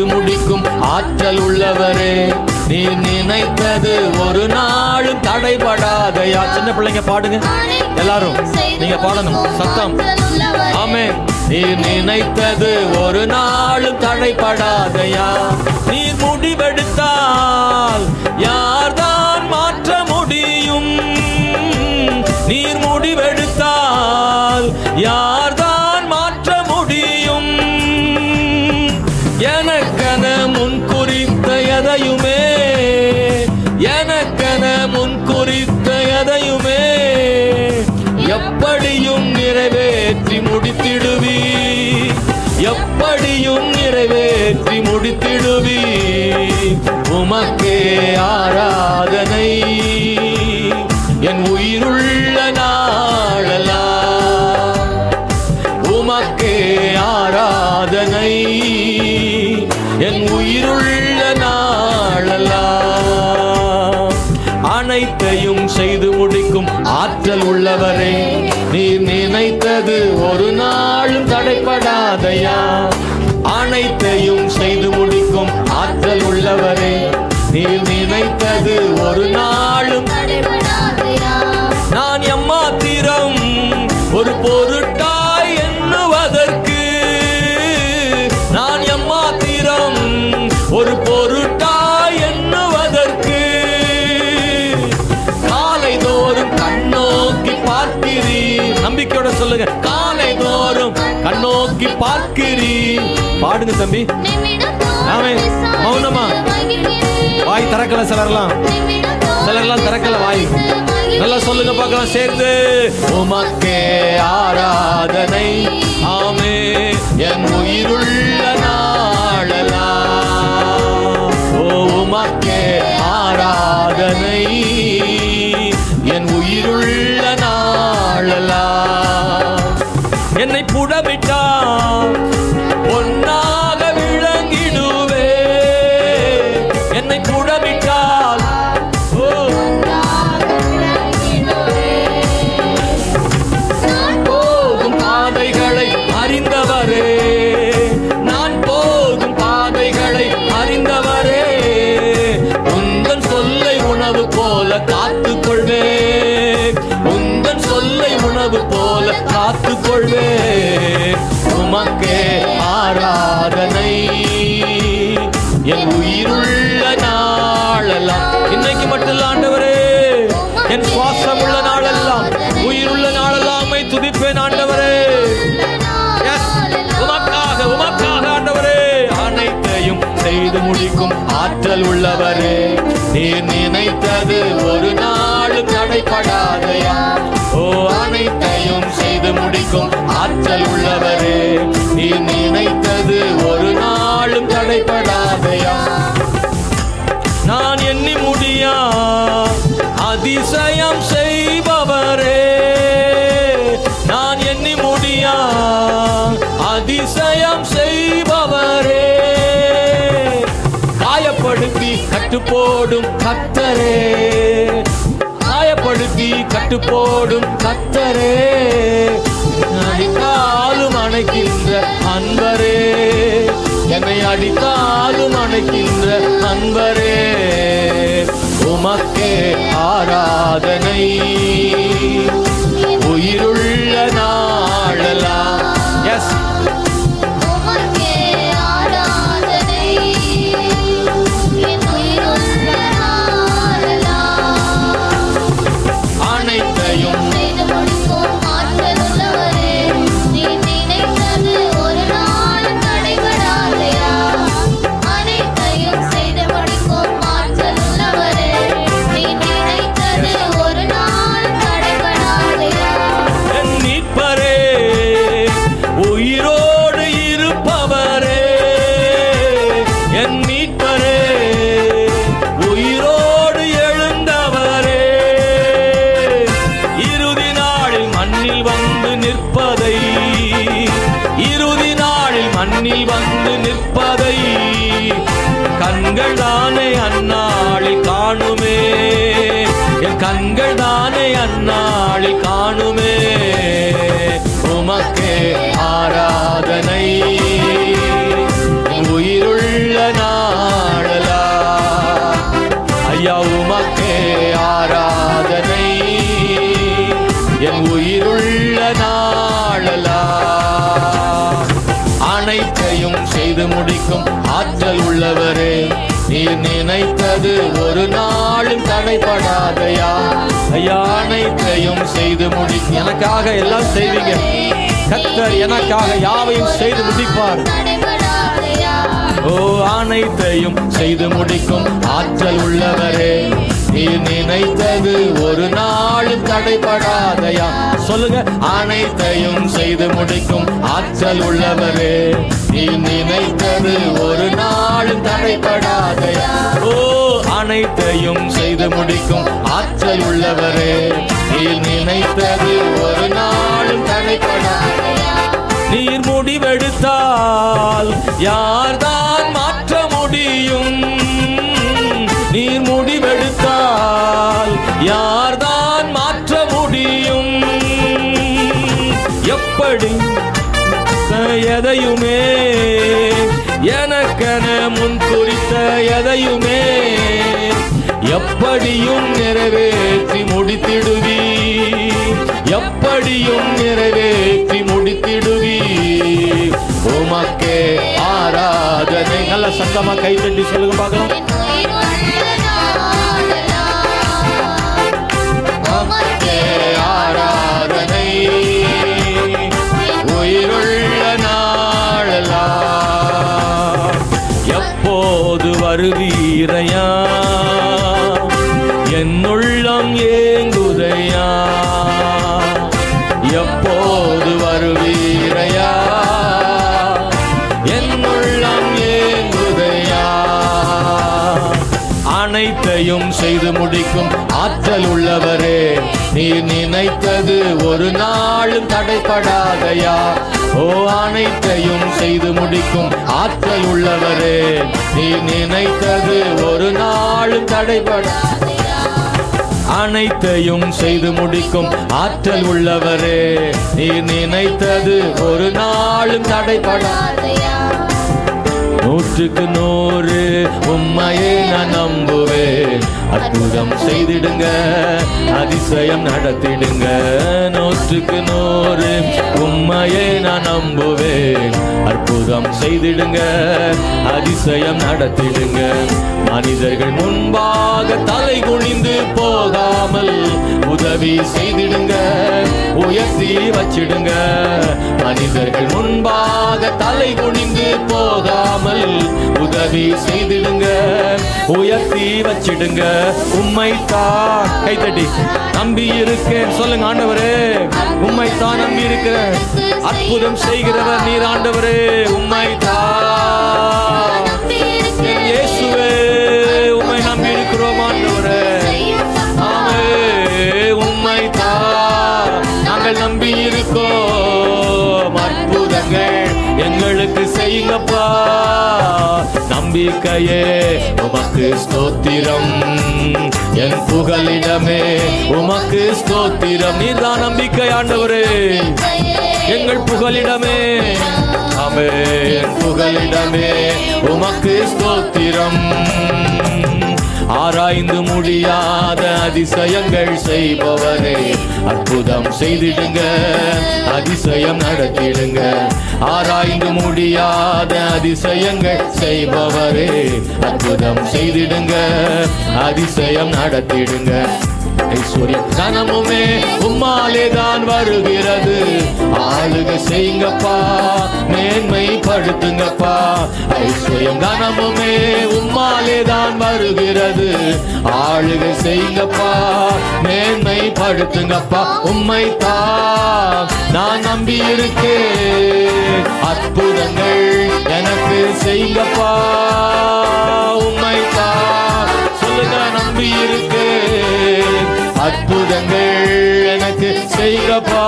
செய்து முடிக்கும் ஆற்றல் உள்ளவரே. நீ நினைத்தது ஒரு நாளும் தடைபடாதையா சின்ன பிள்ளைங்க பாடுங்க. எல்லாரும் நீங்க பாடணும். சத்தம். ஆமே நீ நினைத்தது ஒரு நாளும் தடைபடாதையா நீ முடிவெடுத்தால் யார் ஆராதனை. என் உயிருள்ள நாளெல்லாம் உமக்கே ஆராதனை. என் உயிருள்ள நாளெல்லாம் அனைத்தையும் செய்து முடிக்கும் ஆற்றல் உள்ளவரே நீர் நினைத்தது ஒரு நாளும் தடைப்படாதையா? அனைத்தையும் பாடுங்க தம்பி. ஆமென். மௌனமா? வாய் திறக்கல சிலர்லாம். சிலர்லாம் திறக்கல வாய். நல்லா சொல்லுங்க பார்க்கலாம். சேர்ந்து உமக்கே ஆராதனை. ஆமே என் உயிருள்ள விட்டான் ஒன்னா உள்ளவரே. கத்தரே. காயப்படுத்தி கட்டுப்போடும் கத்தரே. அடித்தாலும் அணைக்கின்ற அன்பரே. என்னை அடித்தாலும் அணைக்கின்ற அன்பரே. உமக்கே ஆராதனை. உயிருள்ள நாளெல்லாம் எஸ் நினைத்தது ஒரு நாளும் தடைபடாதையா ஐயா அனைத்தையும் செய்து முடிக்கும் எனக்காக எல்லாம் செய்வீங்க. கத்தர் எனக்காக யாவையும் செய்து முடிப்பார். ஓ அனைத்தையும் செய்து முடிக்கும் ஆற்றல் உள்ளவரே. நீர் நினைத்தது ஒரு நாளும் தடைபடாதையா சொல்லுங்க அனைத்தையும் செய்து முடிக்கும் ஆற்றல் உள்ளவரே. நீர் நினைத்தது ஒரு நாளும் தடைபடாதையா ஓ அனைத்தையும் செய்து முடிக்கும் ஆற்றல் உள்ளவரே. நீர் நினைத்தது ஒரு நாளும் தடைபடாதையா நீர் முடிவெடுத்தால் யார்தான் மாற்ற முடியும்? நீர் முடிவெடுத்தால் யார்தான் மாற்ற முடியும்? எப்படி எதையுமே எனக்கென முன் குறித்த எதையுமே எப்படியும் நிறைவேற்றி முடித்திடுவி எப்படியும் நிறைவேற்றி முடித்திடுவி உமக்கே ஆராதனை நல்ல சத்தமா கை சொல்லுங்க பார்க்கலாம். ஆற்றல் உள்ளவரே நீர் நினைத்தது ஒரு நாளும் தடைப்படாதையா ஓ அனைத்தையும் செய்து முடிக்கும் ஆற்றல் உள்ளவரே நீர் நினைத்தது ஒரு நாளும் தடைபட. அனைத்தையும் செய்து முடிக்கும் ஆற்றல் உள்ளவரே நீ நினைத்தது ஒரு நாளும் தடைப்படாதையா நூற்றுக்கு நூறு உண்மையை நான் நம்புவேன். அற்புதம் செய்திடுங்க அதிசயம் நடத்திடுங்க. நூற்றுக்கு நூறு உண்மையை நான் நம்புவேன். அற்புதம் செய்திடுங்க அதிசயம் நடத்திடுங்க. மனிதர்கள் முன்பாக தலை குனிந்து உதவி செய்திடுங்க. உயர்த்தி வச்சிடுங்க. மனிதர்கள் முன்பாக தலை குனிந்து போகாமல் உதவி செய்திடுங்க. உயர்த்தி வச்சிடுங்க. உம்மை தான் கைத்தட்டி நம்பி இருக்கேன். சொல்லுங்க ஆண்டவரே. உம்மை தான் நம்பி இருக்கிறேன் அற்புதம் செய்கிறவர் நீர் ஆண்டவரே. உம்மை நம்பிக்கையே. உமக்கு ஸ்தோத்திரம். என் புகலிடமே உமக்கு ஸ்தோத்திரம். நீர்தான் நம்பிக்கை ஆண்டவரே. எங்கள் புகலிடமே அமே என் புகலிடமே உமக்கு ஸ்தோத்திரம். ஆராய்ந்து முடியாத அதிசயங்கள் செய்பவரே அற்புதம் செய்திடுங்க அதிசயம் நடத்திடுங்க. ஆராய்ந்து முடியாத அதிசயங்கள் செய்பவரே அற்புதம் செய்திடுங்க அதிசயம் நடத்திடுங்க. ஐஸ்வர்யம் கனமுமே உம்மாலே தான் வருகிறது. ஆளுக செய்யுங்கப்பா மேன்மை படுத்துங்கப்பா ஐஸ்வர்யம் கனமுமே உம்மாலே தான் வருகிறது. ஆளுக செய்யுங்கப்பா மேன்மை படுத்துங்கப்பா உம்மை தான் நான் நம்பி இருக்கேன் அற்புதங்கள் எனக்கு செய்யுங்கப்பா உம்மை தான் அற்புதங்கள் எனக்கு செய்கப்பா